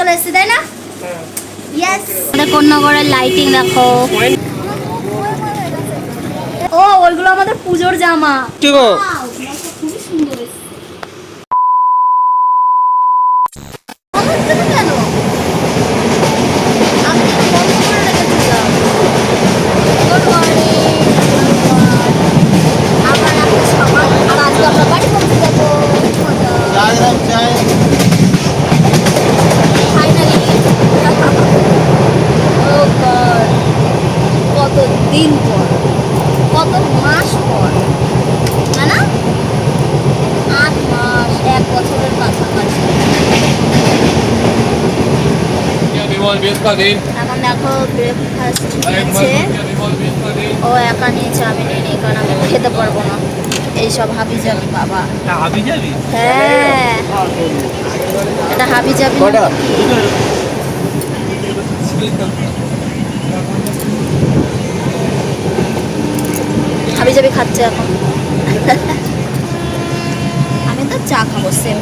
চলে এসেছি তাই না? ইয়েস আমাদের কন্যাগড়ের লাইটিং দেখো ও ওইগুলো আমাদের পুজোর জামা। কি এখন দেখো ব্রেকফাস্ট নিচ্ছে ও একা নিয়েছে আমি নিয়ে কারণ আমি খেতে পারব না। এইসব হাবি যাবি বাবা হ্যাঁ। এটা হাবি যাবি হাবি যাবি খাচ্ছে এখন। আমি তো চা খাব সেম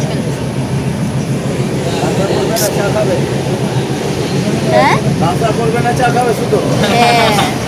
চা খাবে? হ্যাঁ করবে না চা খাবে শুধু। হ্যাঁ।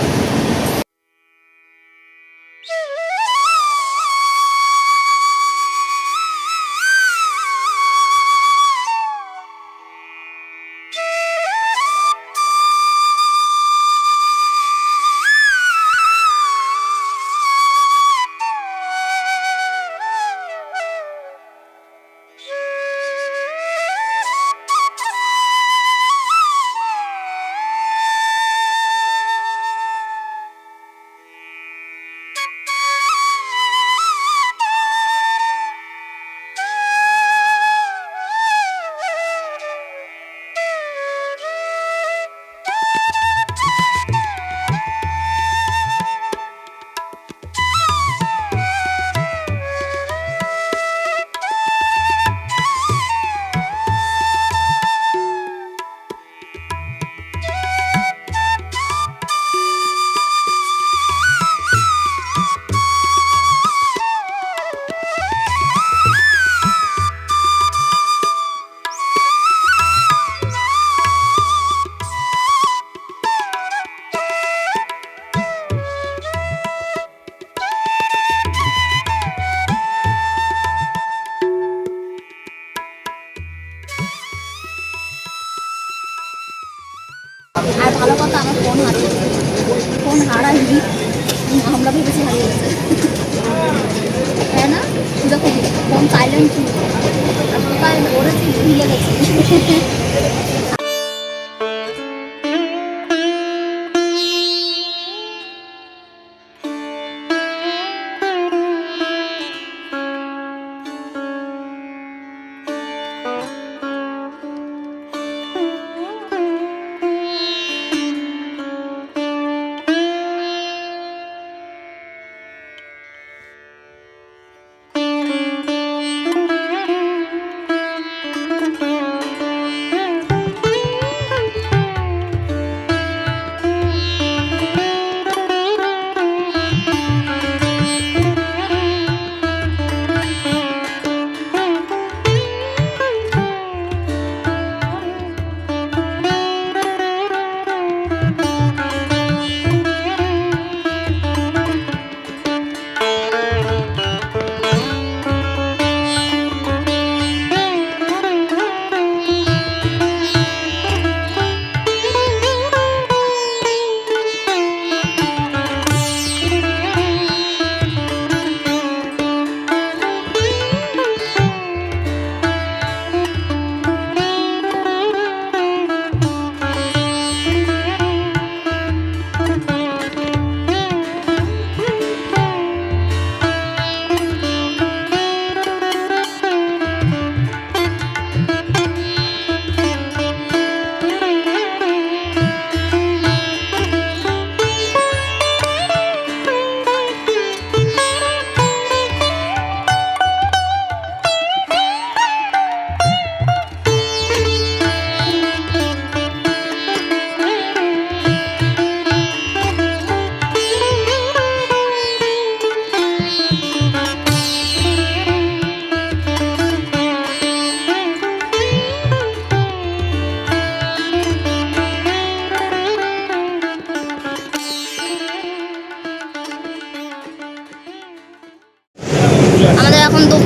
পড়েছি ভুলে গেছি।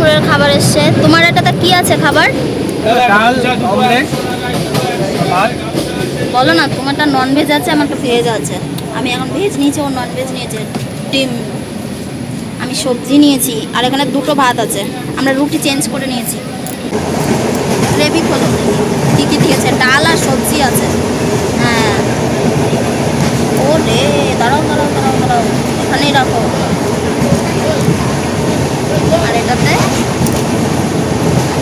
দুপুরের খাবার এসছে। তোমার এটাতে কি আছে খাবার? বলো না তোমারটা নন ভেজ আছে আমারটা ভেজ আছে। আমি এখন ভেজ নিয়েছি ও নন ভেজ নিয়েছে। ডিম। আমি সবজি নিয়েছি আর এখানে দুটো ভাত আছে। আমরা রুটি চেঞ্জ করে নিয়েছি। গ্রেভি খোলো। কী কী দিয়েছে? ডাল আর সবজি আছে। হ্যাঁ। ও রে দাঁড়াও দাঁড়াও দাঁড়াও দাঁড়াও। এখানেই রাখো। আর এটাতে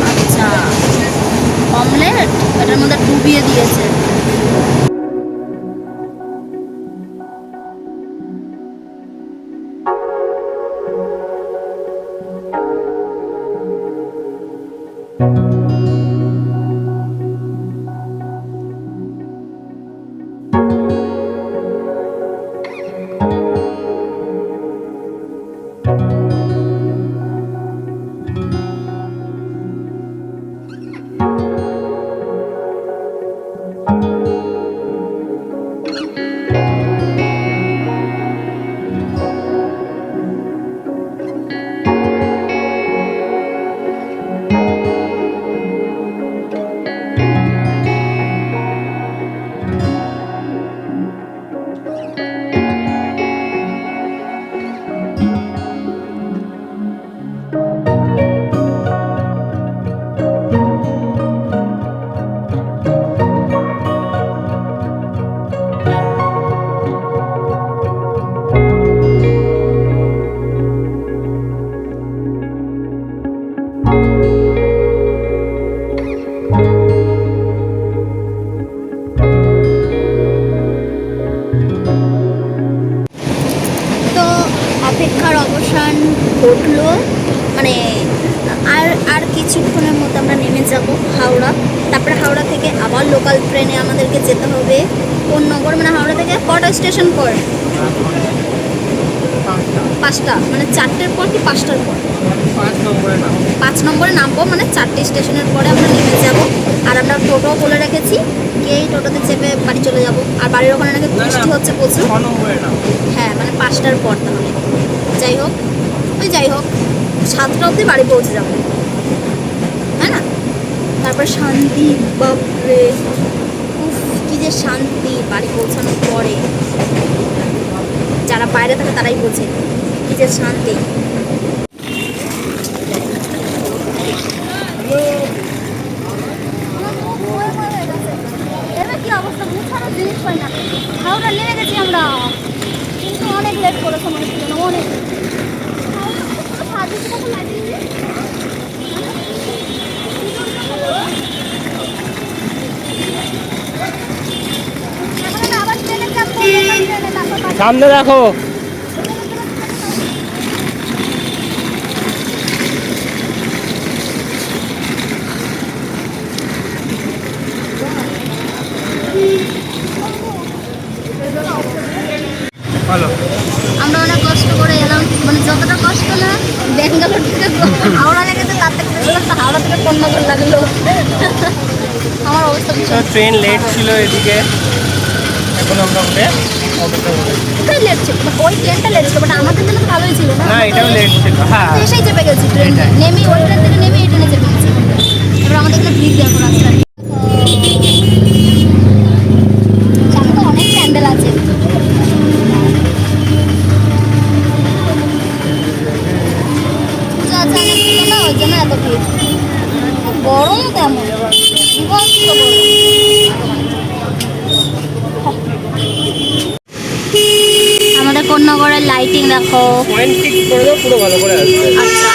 আচ্ছা অমলেট? এটার মধ্যে ডুবিয়ে দিয়েছে। তো অপেক্ষার অবসান ঘটলো। মানে আর আর কিছুক্ষণের মধ্যে আমরা নেমে যাব হাওড়া। তারপরে হাওড়া থেকে আবার লোকাল ট্রেনে আমাদেরকে যেতে হবে। কোন নগর? মানে হাওড়া থেকে কটা স্টেশন পর? পাঁচটা। মানে চারটের পর কি পাঁচটার পর? পাঁচ নম্বরে নামবো। মানে চারটে স্টেশনের পরে আমরা নেমে যাব। আর আমরা টোটো বলে রেখেছি। এই টোটোতে চেপে বাড়ি চলে যাব। আর বাড়ির ওখানে নাকি বৃষ্টি হচ্ছে প্রচুর। হ্যাঁ মানে পাঁচটার পর তাহলে। যাই হোক, ওই যাই হোক, সাতটা অবধি বাড়ি পৌঁছে যাব। হ্যাঁ না? তারপর শান্তি, বাপরে। কি যে শান্তি, বাড়ি পৌঁছানোর পরে। যারা বাইরে থাকে তারাই বোঝে, কি যে শান্তি এবার কি অবস্থা গুছানোর জিনিস পাই না হাওড়া নেমে গেছি আমরা কিন্তু অনেক লেট করেছে মনে ছিল না অনেক সার্ভিস কখন লাগিয়েছি আবার ট্রেনে চাপ ট্রেনে তারপর বাড়ি। সামনে দেখো। আমরা অনেক কষ্ট করে এলাম মানে যতটা কষ্ট না ব্যাঙ্গালোর থেকে হাওড়া লেগেছে তার থেকে বেশি কষ্ট হাওড়া থেকে কন্যাগর লাগল। আমার অবস্থা ট্রেন লেট ছিল এদিকে। এখন আমরা উঠে অপেক্ষা লেট ছিল ওই ট্রেনটা লেট ছিল বাট আমাদের জন্য ভালোই ছিল না? এটাও লেট ছিল হ্যাঁ। এসেই চেপে গেছি ট্রেন। নেমে ওই ট্রেন থেকে নেমে এই ট্রেনে চেপে গেছি। এবার আমাদের এখানে ভিড় দেখো রাস্তায়। অনেক প্যান্ডেল আছে। গরম তেমন। বিভৎস গরম। আমাদের লাইটিং দেখো। পয়েন্ট ঠিক করে দাও পুরো ভালো করে আসবে। আচ্ছা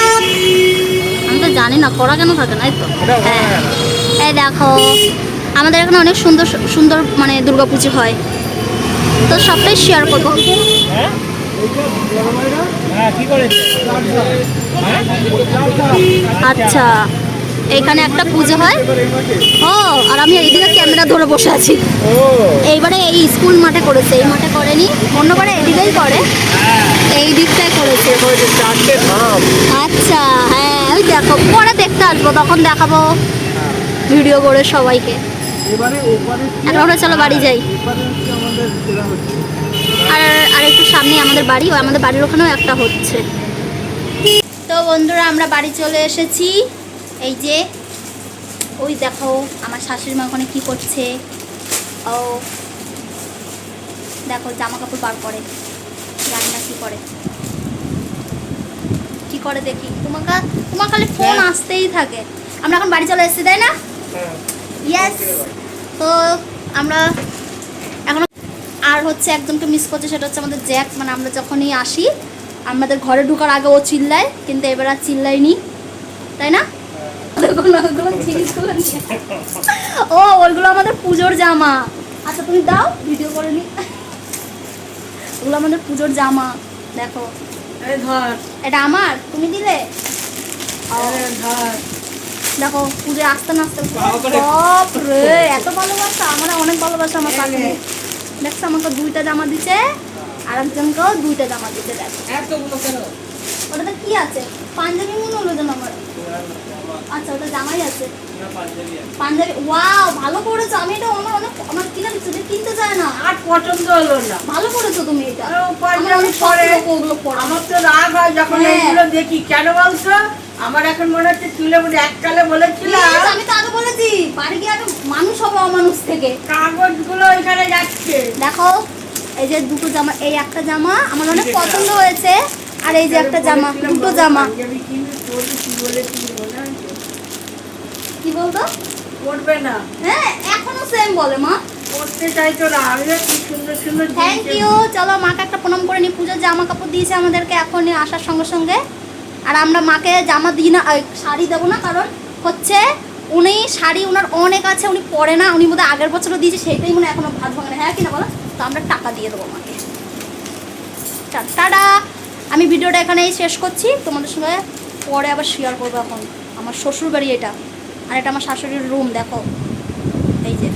আমি তো জানি না করা কেন থাকে না এই তো হ্যাঁ। এই দেখো আমাদের এখানে অনেক সুন্দর সুন্দর মানে দুর্গাপুজো হয়। তো সবটাই শেয়ার করব। হ্যাঁ? হ্যাঁ আচ্ছা। এখানে একটা পুজো হয়। ও আর আমি এইদিকে ক্যামেরা ধরে বসে আছি। এইবারে এই স্কুল মাঠে করেছে, এই মাঠে করেনি অন্যবারে এদিকেই করে। এই দিকটাই করেছে। আচ্ছা হ্যাঁ ওই দেখো, পরে দেখতে আসব, তখন দেখাবো ভিডিও করে সবাইকে। আমরা চলো বাড়ি যাই। আর আর একটু সামনে আমাদের বাড়ি আমাদের বাড়ির ওখানেও একটা হচ্ছে। তো বন্ধুরা, আমরা বাড়ি চলে এসেছি। এই যে ওই দেখো আমার শাশুড়ি মা ওখানে কী করছে। ও দেখো জামা কাপড় বার করে জানি না কী করে। কি করে দেখি? তোমাকে তোমার খালি ফোন আসতেই থাকে। আমরা এখন বাড়ি চলে এসেছি তাই না? ইয়েস তো আমরা এখন আর হচ্ছে একজনকে মিস করছে সেটা হচ্ছে আমাদের জ্যাক। মানে আমরা যখনই আসি আমাদের ঘরে ঢোকার আগে ও চিল্লায় কিন্তু এবার আর চিল্লায়নি। তাই না? দেখুন ওগুলো জিনিসগুলো ও ওইগুলো আমাদের পুজোর জামা। আচ্ছা তুমি দাও ভিডিও করে নি। ওগুলো আমাদের পুজোর জামা দেখো। ধর। এটা আমার? তুমি দিলে? ধর। দেখো পুজো আসতে না আসতে বাপ রে এত ভালোবাসা। আমার অনেক ভালোবাসা আমার কাছে দেখছ আমাকে দুইটা জামা দিছে আর একজনকেও দুইটা জামা দিতে দেখো। ওটাতে কি আছে? পাঞ্জাবি মনে হলো যেন আমার। আচ্ছা ওটা জামাই আছে। পাঞ্জাবি ওয়াও ভালো করেছ আমি এটা আমার অনেক আমার কিনা দিচ্ছি যে কিনতে চায় না। আর পছন্দ হলো না। ভালো করেছ তুমি এটা। পাঞ্জাবি পরে। ওগুলো পরা আমার তো রাগ হয় যখন হ্যাঁ। এইগুলো দেখি। কেন বলছো? আমার এখন মনে হচ্ছে চুলে মনে এককালে বলেছিলাম আমি তো আগে বলেছি বাড়ি গিয়ে একটা মানুষ হবে অমানুষ থেকে। কাগজগুলো এখানে যাচ্ছে। দেখো এই যে দুটো জামা এই একটা জামা আমার অনেক পছন্দ হয়েছে আর এই যে একটা জামা দুটো জামা। কি বলেছি আছে? কি বলতো? পড়বে না। হ্যাঁ এখনও সেম বলে মা। পড়তে চাইতো না আমি কি সুন্দর সুন্দর থ্যাংক ইউ চলো মাকে একটা প্রণাম করে নি। পুজোর জামা কাপড় দিয়েছে আমাদেরকে এখনই আসার সঙ্গে সঙ্গে। আর আমরা মাকে জামা দিই না শাড়ি দেবো না কারণ হচ্ছে উনি শাড়ি ওনার অনেক আছে উনি পরে না উনি বোধহয় আগের বছরও দিয়েছে সেইটাই মনে হয় এখনও ভাত ভাঙে না। হ্যাঁ কিনা বলো? তো আমরা টাকা দিয়ে দেবো মাকে। টাটা। আমি ভিডিওটা এখানেই শেষ করছি। তোমাদের সঙ্গে পরে আবার শেয়ার করব এখন। আমার শ্বশুর বাড়ি এটা। আর এটা আমার শাশুড়ির রুম দেখো। এই যে।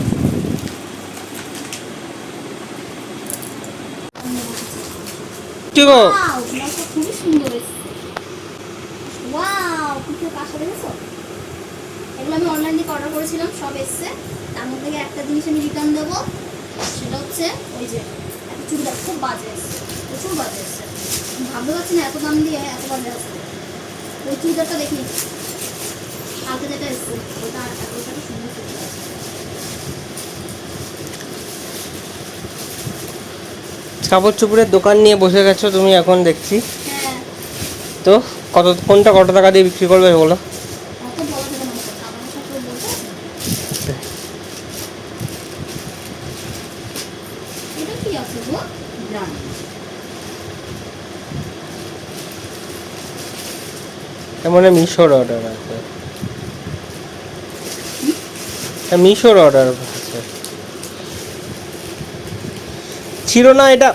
কি গো? ওয়াও খুবই সুন্দর কিছু দেখেছ? এগুলো আমি অনলাইন থেকে অর্ডার করেছিলাম সব এসছে। তার মধ্যে থেকে একটা জিনিস আমি রিটার্ন দেবো সেটা হচ্ছে ওই যে একটা চুড়িদার খুব বাজে এসছে। প্রচুর বাজে এসছে। ভাবতে পারছি না এত দাম দিয়ে এত বাজে আসছে ওই চুড়িদারটা দেখি। কালকে যেটা এসছে ওটা ওটা সুন্দর চুড়িদার কাপড় চোপড়ের দোকান নিয়ে বসে গেছো তুমি এখন দেখছি। হ্যাঁ। তো কত কোনটা কত টাকা দিয়ে বিক্রি করবে বলো? মানে মিশোর অর্ডার আছে। মিশোর অর্ডার ছিল না এটা